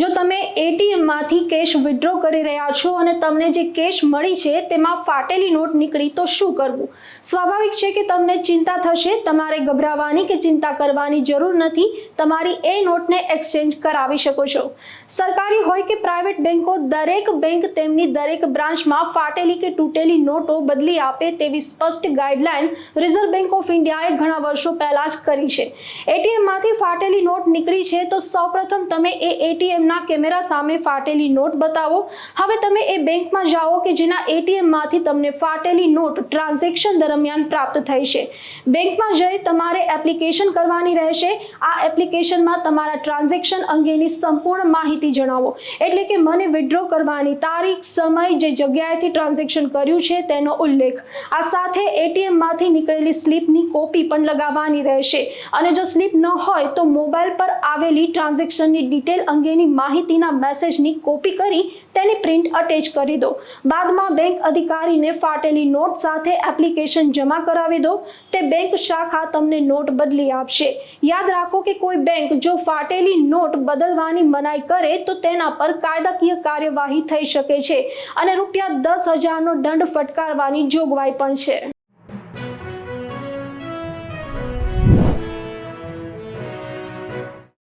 જો તમે એટીએમમાંથી cache withdraw કરી રહ્યા છો અને તમને જે કેશ મળી છે તેમાં ફાટેલી નોટ નીકળી, તો શું કરવું? સ્વાભાવિક છે કે તમને ચિંતા થશે, તમારે ગભરાવાની કે ચિંતા કરવાની જરૂર નથી, તમારી એ નોટને એક્સચેન્જ કરાવી શકો છો. સરકારી હોય કે પ્રાઇવેટ બેન્કો દરેક બેંક તેમની દરેક બ્રાન્ચમાં ફાટેલી કે તૂટેલી નોટો બદલી આપે તેવી સ્પષ્ટ ગાઈડલાઈન રિઝર્વ બેન્ક ઓફ ઇન્ડિયાએ ઘણા વર્ષો પહેલાં જ કરી છે. એટીએમમાંથી ફાટેલી નોટ નીકળી છે, તો સૌપ્રથમ તમે એ એટીએમના કેમેરા સામે ફાટેલી નોટ બતાવો. હવે તમે એ બેંકમાં જાઓ કે જેના એટીએમમાંથી તમને ફાટેલી નોટ ટ્રાન્ઝેક્શન દરમિયાન પ્રાપ્ત થઈ છે. બેંકમાં જઈ તમારે એપ્લિકેશન કરવાની રહેશે. આ એપ્લિકેશનમાં તમારા ટ્રાન્ઝેક્શન અંગેની સંપૂર્ણ માહિતી જણાવો. એટલે કે મને વિડ્રો કરવાની તારીખ, સમય, જે જગ્યાએથી ટ્રાન્ઝેક્શન કર્યું છે તેનો ઉલ્લેખ. આ સાથે એટીએમમાંથી નીકળેલી સ્લીપની કોપી પણ લગાવવાની રહેશે. અને જો સ્લીપ ન હોય તો મોબાઈલ પર આવેલી ટ્રાન્ઝેક્શનની ડિટેલ અંગેની માહિતીના મેસેજની કોપી કરી તેની પ્રિન્ટ અટેચ કરી દો. બાદમાં બેંક અધિકારીને ફાટેલી નોટ સાથે એપ્લિકેશન જમા કરાવી દો. તે બેંક શાખા તમને નોટ બદલી આપશે. યાદ રાખો કે કોઈ બેંક જો ફાટેલી નોટ બદલવાની મનાઈ કરે તો તેના પર કાયદાકીય કાર્યવાહી થઈ શકે છે અને રૂપિયા દસ હજારનો દંડ ફટકારવાની જોગવાઈ પણ છે.